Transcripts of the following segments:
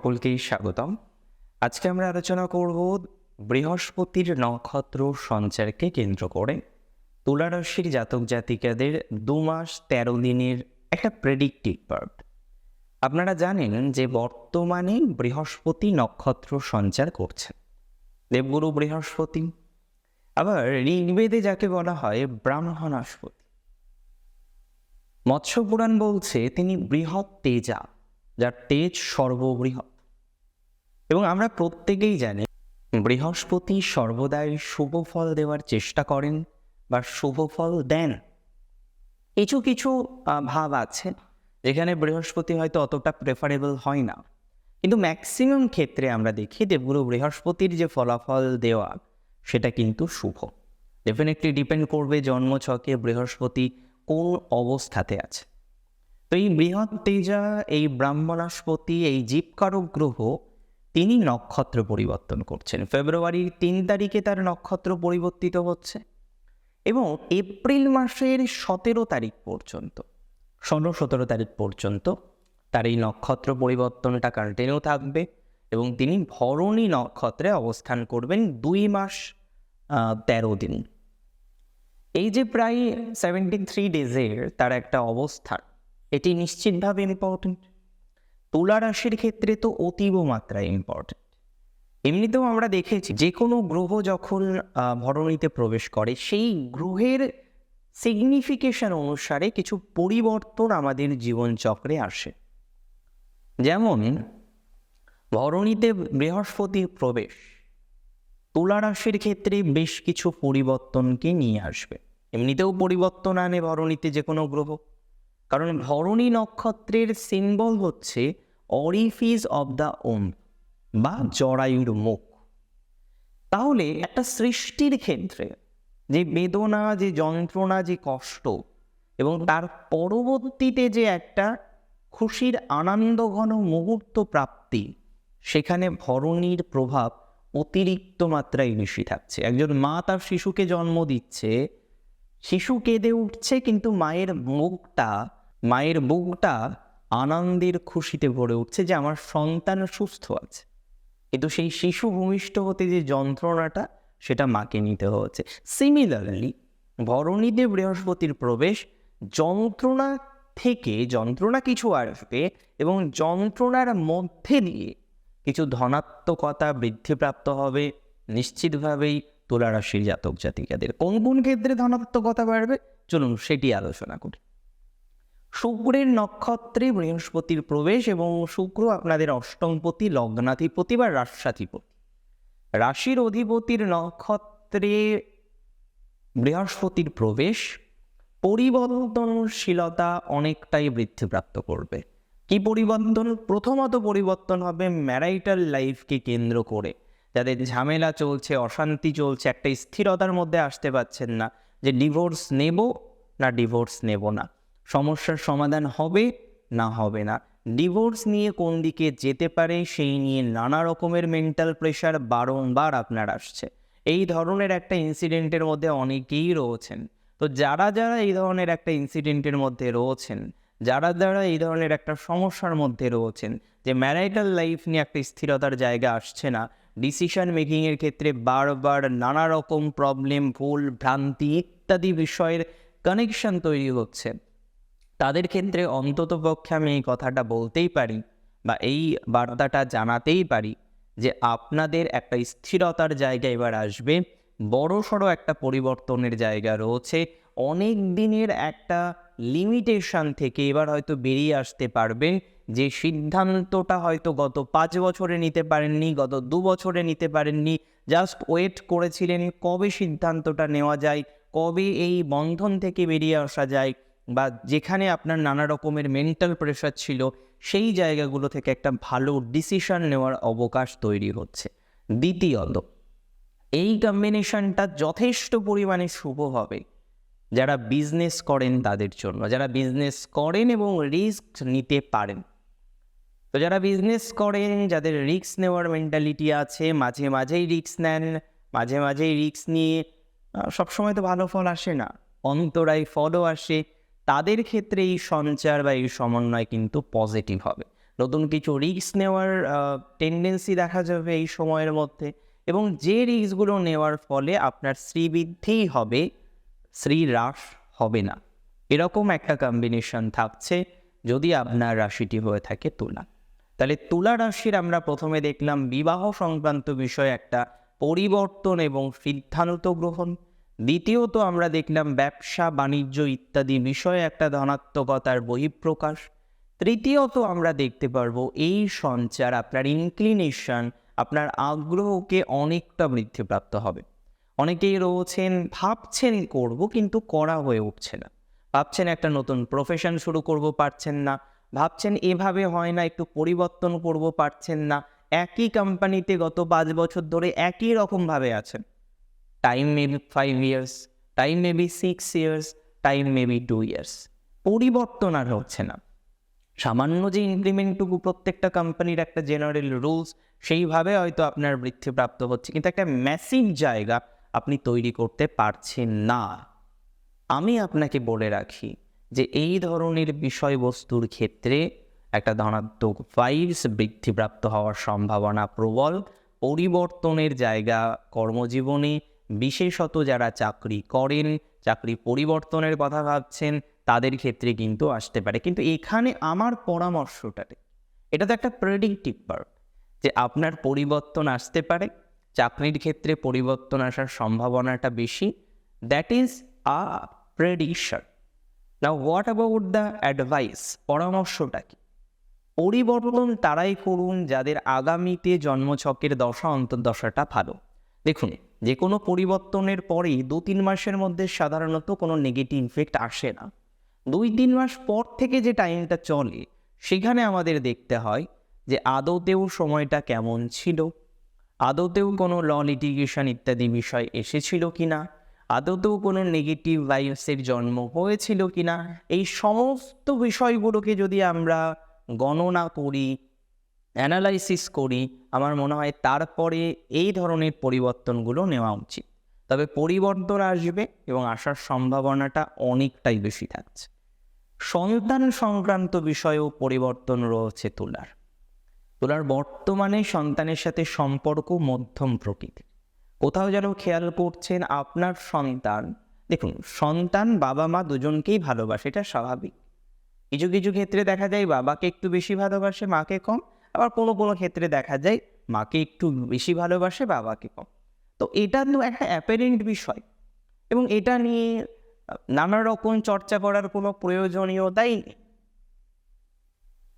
সকলকেই স্বাগতম। আজকে আমরা আলোচনা করব বৃহস্পতির নক্ষত্র সঞ্চারকে কেন্দ্র করে। তুলারাশির জাতক জাতিকাদের দু মাস তেরো দিনের একটা প্রেডিক্টিভ পার্ট আপনারা জানেন যে বর্তমানে বৃহস্পতি নক্ষত্র সঞ্চার করছেন দেবগুরু বৃহস্পতি। আবার ঋগ্বেদে যাকে বলা হয় ব্রাহ্মণাস্পতি মৎস্য পুরাণ বলছে তিনি বৃহৎ তেজা, যার তেজ সর্ববৃহৎ। এবং আমরা প্রত্যেকেই জানি বৃহস্পতি সর্বদাই শুভ ফল দেওয়ার চেষ্টা করেন বা শুভ ফল দেন। কিছু কিছু ভাব আছে যেখানে বৃহস্পতি হয়তো অতটা প্রেফারেবল হয় না। কিন্তু ম্যাক্সিমাম ক্ষেত্রে আমরা দেখি দেবগুরু বৃহস্পতির যে ফলাফল দেওয়া, সেটা কিন্তু শুভ। ডেফিনেটলি ডিপেন্ড করবে জন্মছকে বৃহস্পতি কোন অবস্থাতে আছে। তো এই বৃহৎ তেজা, এই ব্রাহ্মণাস্পতি, এই জীবকারক গ্রহ তিনি নক্ষত্র পরিবর্তন করছেন। ফেব্রুয়ারির তিন তারিখে তার নক্ষত্র পরিবর্তিত হচ্ছে এবং এপ্রিল মাসের সতেরো তারিখ পর্যন্ত, ষোলো সতেরো তারিখ পর্যন্ত তার এই নক্ষত্র পরিবর্তনটা কন্টিনিউ থাকবে এবং তিনি ভরণী নক্ষত্রে অবস্থান করবেন দুই মাস তেরো দিন। এই যে প্রায় সেভেন্টি থ্রি ডেজের তার একটা অবস্থান, এটি নিশ্চিতভাবে ইম্পর্টেন্ট তুলা রাশির ক্ষেত্রে তো অতীব মাত্রায় ইম্পর্টেন্ট এমনিতেও আমরা দেখেছি যে কোনো গ্রহ যখন ভরণীতে প্রবেশ করে, সেই গ্রহের সিগনিফিকেশন অনুসারে কিছু পরিবর্তন আমাদের জীবনচক্রে আসে। যেমন, ভরণীতে বৃহস্পতির প্রবেশ, তুলা রাশির ক্ষেত্রে বেশ কিছু পরিবর্তনকে নিয়ে আসবে। এমনিতেও পরিবর্তন আনে ভরণীতে যে কোনো গ্রহ। কারণ ভরণী নক্ষত্রের সিম্বল হচ্ছে অরিফিস অব দ্য ওম বা জরায়ুর মুখ। তাহলে একটা সৃষ্টির ক্ষেত্রে যে বেদনা যে যন্ত্রণা যে কষ্ট এবং তার পরবর্তীতে যে একটা খুশির আনন্দঘন মুহূর্ত প্রাপ্তি সেখানে ভরণীর প্রভাব অতিরিক্ত মাত্রায় বেশি থাকছে। একজন মা তার শিশুকে জন্ম দিচ্ছে শিশু কেঁদে উঠছে কিন্তু মায়ের মুখটা মায়ের বুকটা আনন্দের খুশিতে ভরে উঠছে যে আমার সন্তান সুস্থ আছে। কিন্তু সেই শিশু ভূমিষ্ঠ হতে যে যন্ত্রণাটা, সেটা মাকে নিতে হচ্ছে। সিমিলারলি ভরণীতে বৃহস্পতির প্রবেশ যন্ত্রণা থেকে, যন্ত্রণা কিছু আসবে এবং যন্ত্রণার মধ্যে দিয়ে কিছু ধনাত্মকতা বৃদ্ধিপ্রাপ্ত হবে। নিশ্চিতভাবেই তুলা রাশির জাতক জাতিকাদের কোন কোন ক্ষেত্রে ধনাত্মকতা বাড়বে? চলুন সেটি আলোচনা করি। শুক্রের নক্ষত্রে বৃহস্পতির প্রবেশ এবং শুক্র আপনাদের অষ্টমপতি, লগ্নাধিপতি বা রাষ্ট্রাধিপতি রাশির অধিপতির নক্ষত্রে বৃহস্পতির প্রবেশ, পরিবর্তনশীলতা অনেকটাই বৃদ্ধিপ্রাপ্ত করবে। কি পরিবর্তন? প্রথমত পরিবর্তন হবে ম্যারাইটাল লাইফকে কেন্দ্র করে। যাদের ঝামেলা চলছে, অশান্তি চলছে, একটা স্থিরতার মধ্যে আসতে পারছেন না যে ডিভোর্স নেব না ডিভোর্স নেব না। সমস্যার সমাধান হবে না হবে না। ডিভোর্স নিয়ে কোন দিকে যেতে পারে সেই নিয়ে নানা রকমের মেন্টাল প্রেশার বারংবার আপনার আসছে। এই ধরনের একটা ইনসিডেন্টের মধ্যে অনেকেই রয়েছেন। তো যারা যারা এই ধরনের একটা ইনসিডেন্টের মধ্যে রয়েছেন, যারা যারা এই ধরনের একটা সমস্যার মধ্যে রয়েছেন, যে ম্যারাইটাল লাইফ নিয়ে একটা স্থিরতার জায়গা আসছে না ডিসিশন মেকিংয়ের ক্ষেত্রে বারবার নানা রকম প্রবলেম ভুল, ভ্রান্তি ইত্যাদি বিষয়ের কানেকশন তৈরি হচ্ছে। তাদের ক্ষেত্রে অন্তত পক্ষে আমি এই কথাটা বলতেই পারি বা এই বার্তাটা জানাতেই পারি যে আপনাদের একটা স্থিরতার জায়গা এবার আসবে। বড় সড়ো একটা পরিবর্তনের জায়গা রয়েছে। অনেক দিনের একটা লিমিটেশন থেকে এবার হয়তো বেরিয়ে আসতে পারবেন যে সিদ্ধান্তটা হয়তো গত পাঁচ বছরে নিতে পারেননি, গত দু বছরে নিতে পারেননি জাস্ট ওয়েট করেছিলেন কবে সিদ্ধান্তটা নেওয়া যায়, কবে এই বন্ধন থেকে বেরিয়ে আসা যায়। বা যেখানে আপনার নানা রকমের মেন্টাল প্রেশার ছিল, সেই জায়গাগুলো থেকে একটা ভালো ডিসিশন নেওয়ার অবকাশ তৈরি হচ্ছে। দ্বিতীয়ত, এই কম্বিনেশনটা যথেষ্ট পরিমাণে শুভ হবে যারা বিজনেস করেন তাদের জন্য। যারা বিজনেস করেন এবং রিস্ক নিতে পারেন। তো যারা বিজনেস করেন, যাদের রিস্ক নেওয়ার মেন্টালিটি আছে, মাঝে মাঝেই রিস্ক নেন, মাঝে মাঝেই রিস্ক নিয়ে সবসময় তো ভালো ফল আসে না। অন্তরায় ফলও আসে। তাদের ক্ষেত্রে এই সঞ্চার বা এই সমন্বয় কিন্তু পজিটিভ হবে। নতুন কিছু রিস্ক নেওয়ার টেন্ডেন্সি দেখা যাবে এই সময়ের মধ্যে এবং যে রিস্কগুলো নেওয়ার ফলে আপনার শ্রীবৃদ্ধিই হবে, শ্রীহ্রাস হবে না। এরকম একটা কম্বিনেশন থাকছে যদি আপনার রাশিটি হয়ে থাকে তুলা। তাহলে তুলা রাশির আমরা প্রথমে দেখলাম বিবাহ সংক্রান্ত বিষয়ে একটা পরিবর্তন এবং সিদ্ধান্ত গ্রহণ। দ্বিতীয়ত আমরা দেখলাম ব্যবসা, বাণিজ্য ইত্যাদি বিষয়ে একটা ধনাত্মকতার বহিঃপ্রকাশ। তৃতীয়ত আমরা দেখতে পারব এই সঞ্চার আপনার ইনক্লিনেশন আপনার আগ্রহকে অনেকটা বৃদ্ধিপ্রাপ্ত হবে। অনেকেই রয়েছেন, ভাবছেন করব কিন্তু করা হয়ে উঠছে না। ভাবছেন একটা নতুন প্রফেশন শুরু করব, পারছেন না। ভাবছেন এভাবে হয় না, একটু পরিবর্তন করব, পারছেন না। একই কোম্পানিতে গত পাঁচ বছর ধরে একই রকমভাবে আছেন। Time maybe five years time maybe six years time maybe two years পরিবর্তন আর হচ্ছে না। সামান্য যে ইনক্রিমেন্টটুকু প্রত্যেকটা কোম্পানির একটা জেনারেল রুলস সেইভাবে হয়তো আপনার বৃদ্ধিপ্রাপ্ত হচ্ছে, কিন্তু একটা ম্যাসিভ জায়গা আপনি তৈরি করতে পারছেন না। আমি আপনাকে বলে রাখি যে এই ধরনের বিষয়বস্তুর ক্ষেত্রে একটা ধনাত্মক ভাইবস বৃদ্ধিপ্রাপ্ত হওয়ার সম্ভাবনা প্রবল। পরিবর্তনের জায়গা কর্মজীবনে বিশেষত যারা চাকরি করেন, চাকরি পরিবর্তনের কথা ভাবছেন, তাদের ক্ষেত্রে কিন্তু আসতে পারে। কিন্তু এখানে আমার পরামর্শটা এটা তো একটা প্রেডিক্টিভ পার্ট যে আপনার পরিবর্তন আসতে পারে, চাকরির ক্ষেত্রে পরিবর্তন আসার সম্ভাবনাটা বেশি। That is a prediction now what about the advice পরামর্শটা কি? পরিবর্তন তারাই করুন যাদের আগামীতে জন্মছকের দশা, অন্তর্দশাটা ভালো। দেখুন যে কোনো পরিবর্তনের পরেই দু তিন মাসের মধ্যে সাধারণত কোনো নেগেটিভ ইফেক্ট আসে না। দুই তিন মাস পর থেকে যে টাইমটা চলে, সেখানে আমাদের দেখতে হয় যে আদতেও সময়টা কেমন ছিল? আদতেও কোনো ল লিটিগেশন ইত্যাদি বিষয় এসেছিল কি না আদতেও কোনো নেগেটিভ ভাইবসের জন্ম হয়েছিল কি না এই সমস্ত বিষয়গুলোকে যদি আমরা গণনা করি অ্যানালাইসিস করি, আমার মনে হয় তারপরে এই ধরনের পরিবর্তনগুলো নেওয়া উচিত। তবে পরিবর্তন আসবে এবং আসার সম্ভাবনাটা অনেকটাই বেশি থাকছে। সন্তান সংক্রান্ত বিষয়েও পরিবর্তন রয়েছে তুলার। তুলার বর্তমানে সন্তানের সাথে সম্পর্ক মধ্যম প্রকৃতির। কোথাও যেন খেয়াল করছেন আপনার সন্তান। দেখুন, সন্তান বাবা মা দুজনকেই ভালোবাসে, এটা স্বাভাবিক। কিছু কিছু ক্ষেত্রে দেখা যায় বাবাকে একটু বেশি ভালোবাসে, মাকে কম। আবার কোনো কোনো ক্ষেত্রে দেখা যায় মাকে একটু বেশি ভালোবাসে, বাবাকে কম। তো এটা তো একটা অ্যাপারেন্ট বিষয় এবং এটা নিয়ে নানা রকম চর্চা করার কোনো প্রয়োজনীয়তাই নেই।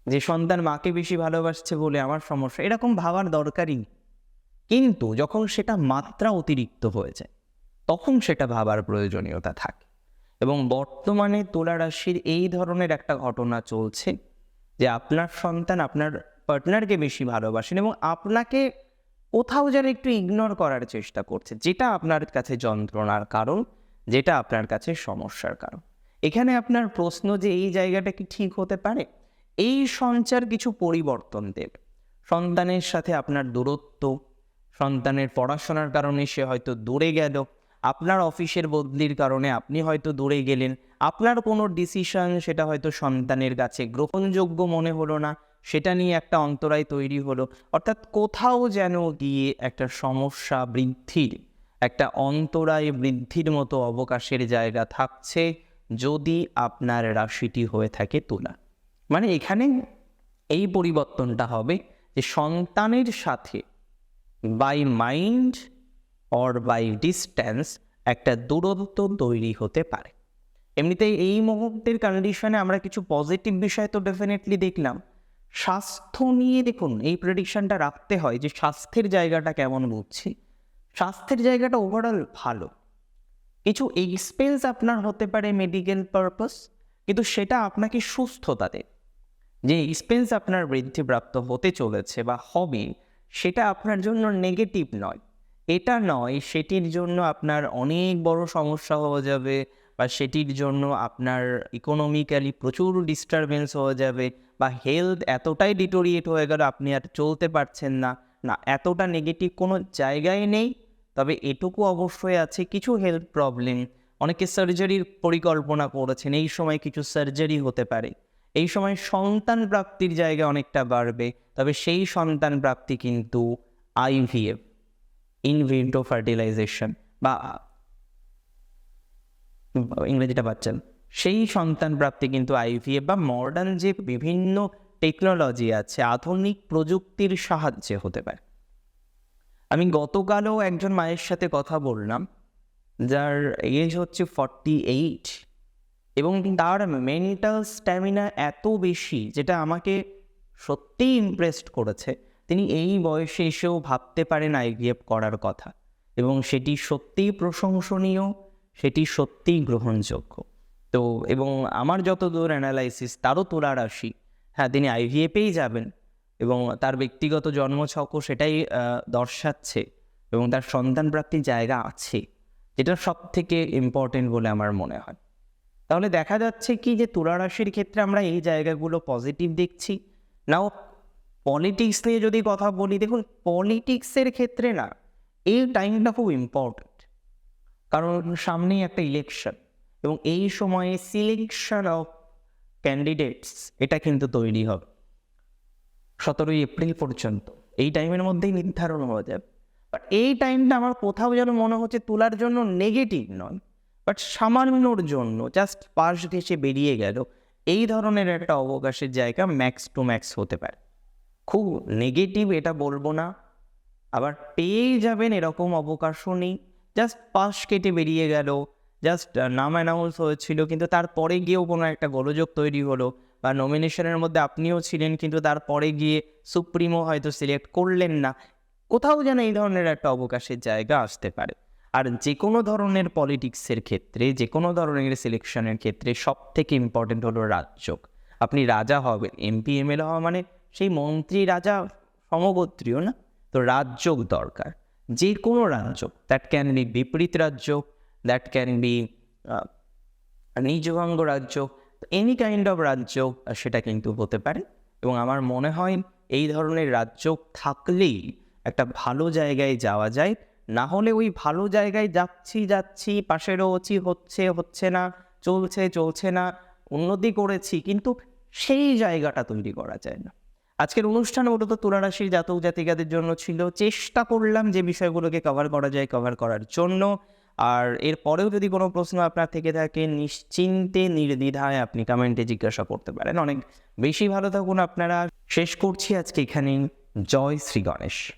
যে সন্তান মাকে বেশি ভালোবাসছে বলে আমার সমস্যা, এরকম ভাবার দরকারই নেই। কিন্তু যখন সেটা মাত্রা অতিরিক্ত হয়ে যায়, তখন সেটা ভাবার প্রয়োজনীয়তা থাকে। এবং বর্তমানে তুলা রাশির এই ধরনের একটা ঘটনা চলছে যে আপনার সন্তান আপনার পার্টনারকে বেশি ভালোবাসেন এবং আপনাকে কোথাও যেন একটু ইগনোর করার চেষ্টা করছে, যেটা আপনার কাছে যন্ত্রণার কারণ, যেটা আপনার কাছে সমস্যার কারণ। এখানে আপনার প্রশ্ন যে এই জায়গাটা কি ঠিক হতে পারে? এই সঞ্চার কিছু পরিবর্তন দেবে। সন্তানের সাথে আপনার দূরত্ব, সন্তানের পড়াশোনার কারণে সে হয়তো দূরে গেল, আপনার অফিসের বদলির কারণে আপনি হয়তো দূরে গেলেন, আপনার কোনো ডিসিশন সেটা হয়তো সন্তানের কাছে গ্রহণযোগ্য মনে হলো না সেটা নিয়ে একটা অন্তরায় তৈরি হলো। অর্থাৎ কোথাও যেন গিয়ে একটা সমস্যা বৃদ্ধির, একটা অন্তরায় বৃদ্ধির মতো অবকাশের জায়গা থাকছে যদি আপনার রাশিটি হয়ে থাকে তুলা। মানে এখানে এই পরিবর্তনটা হবে যে সন্তানের সাথে by mind or by distance একটা দূরত্ব তৈরি হতে পারে। এমনিতেই এই মুহূর্তের কন্ডিশনে আমরা কিছু পজিটিভ বিষয় তো ডেফিনেটলি দেখলাম। স্বাস্থ্য নিয়ে দেখুন, এই প্রেডিকশনটা রাখতে হয় যে স্বাস্থ্যের জায়গাটা কেমন বুঝছি। স্বাস্থ্যের জায়গাটা ওভারঅল ভালো। কিছু এক্সপেন্স আপনার হতে পারে মেডিকেল পারপাস কিন্তু সেটা আপনাকে সুস্থতা দেয়। যে এক্সপেন্স আপনার বৃদ্ধিপ্রাপ্ত হতে চলেছে বা হবে, সেটা আপনার জন্য নেগেটিভ নয়। এটা নয়, সেটির জন্য আপনার অনেক বড় সমস্যা হয়ে যাবে বা সেটির জন্য আপনার ইকোনমিক্যালি প্রচুর ডিস্টারবেন্স হয়ে যাবে বা হেলথ এতটাই ডিটোরিয়েট হয়ে গেল, আপনি আর চলতে পারছেন না। না, এতটা নেগেটিভ কোনো জায়গায় নেই, তবে এটুকু অবশ্যই আছে কিছু হেলথ প্রবলেম অনেকে সার্জারির পরিকল্পনা করেছেন, এই সময় কিছু সার্জারি হতে পারে। এই সময় সন্তান প্রাপ্তির জায়গা অনেকটা বাড়বে, তবে সেই সন্তান প্রাপ্তি কিন্তু আইভিএফ ইনভিটো ফার্টিলাইজেশন বা, ইংরেজিটা পাচ্ছেন। সেই সন্তান প্রাপ্তি কিন্তু আইভিএফ বা মডার্ন যে বিভিন্ন টেকনোলজি আছে, আধুনিক প্রযুক্তির সাহায্যে হতে পারে। আমি গতকালও একজন মায়ের সাথে কথা বললাম, যার এজ হচ্ছে ফর্টি এইট এবং তার মেন্টাল স্ট্যামিনা এত বেশি যেটা আমাকে সত্যিই ইমপ্রেসড করেছে। তিনি এই বয়সে এসেও ভাবতে পারেন আইভিএফ করার কথা এবং সেটি সত্যিই প্রশংসনীয়, সেটি সত্যিই গ্রহণযোগ্য। তো এবং আমার যত দূর অ্যানালাইসিস তারও তোলার আসি হ্যাঁ তিনি আইভিএফেই যাবেন এবং তার ব্যক্তিগত জন্মছকও সেটাই দর্শাচ্ছে এবং তার সন্তান প্রাপ্তির জায়গা আছে, যেটা সব থেকে ইম্পর্টেন্ট বলে আমার মনে হয়। তাহলে দেখা যাচ্ছে কি যে তুলা রাশির ক্ষেত্রে আমরা এই জায়গাগুলো পজিটিভ দেখছি। নাও পলিটিক্স নিয়ে যদি কথা বলি, দেখুন পলিটিক্সের ক্ষেত্রে না, এই টাইমটা খুব ইম্পর্ট্যান্ট কারণ সামনেই একটা ইলেকশন এবং এই সময়ে সিলেকশন অফ ক্যান্ডিডেটস এটা কিন্তু তৈরি হবে। সতেরোই এপ্রিল পর্যন্ত। এই টাইমের মধ্যেই নির্ধারণ হয়ে যাবে। বাট এই টাইমটা আমার কোথাও যেন মনে হচ্ছে তোলার জন্য নেগেটিভ নয় বাট সামান্যর জন্য জাস্ট পাশ ঘেসে বেরিয়ে গেল। এই ধরনের একটা অবকাশের জায়গা ম্যাক্স টু ম্যাক্স হতে পারে। খুব নেগেটিভ এটা বলব না। আবার পেয়ে যাবেন এরকম অবকাশও নেই। জাস্ট পাশ কেটে বেরিয়ে গেল। জাস্ট নাম অ্যানাউন্স হয়েছিল, কিন্তু তারপরে গিয়েও কোনো একটা গোলযোগ তৈরি হলো বা নমিনেশনের মধ্যে আপনিও ছিলেন, কিন্তু তারপরে গিয়ে সুপ্রিমো হয়তো সিলেক্ট করলেন না। কোথাও যেন এই ধরনের একটা অবকাশের জায়গা আসতে পারে। আর যে কোনো ধরনের পলিটিক্সের ক্ষেত্রে যে কোনো ধরনের সিলেকশনের ক্ষেত্রে সব থেকে ইম্পর্টেন্ট হলো রাজ্য আপনি রাজা হবেন এমপি এমএলএ হওয়া মানে সেই মন্ত্রী, রাজা, সমগোত্রীয় না? তো রাজ্য দরকার। যে কোনো রাজ্য দ্যাট ক্যান বি বিপরীত দ্যাট ক্যান বি নিজভঙ্গ রাজ্য এনি কাইন্ড অফ রাজ্য সেটা কিন্তু হতে পারে। এবং আমার মনে হয় এই ধরনের রাজ্য থাকলেই একটা ভালো জায়গায় যাওয়া যায়। না হলে ওই ভালো জায়গায় যাচ্ছি যাচ্ছি, পাশে রয়েছি, হচ্ছে হচ্ছে না, চলছে চলছে না, উন্নতি করেছি, কিন্তু সেই জায়গাটা তৈরি করা যায় না। আজকের অনুষ্ঠান মূলত তুলারাশির জাতক জাতিকাদের জন্য ছিল, চেষ্টা করলাম যে বিষয়গুলোকে কভার করা যায় কভার করার জন্য। আর এর পরেও যদি কোনো প্রশ্ন আপনার থেকে থাকে, নিশ্চিন্তে, নির্দ্বিধায় আপনি কমেন্টে জিজ্ঞাসা করতে পারেন। অনেক বেশি ভালো থাকুন আপনারা। শেষ করছি আজকে এখানেই। জয় শ্রী গণেশ।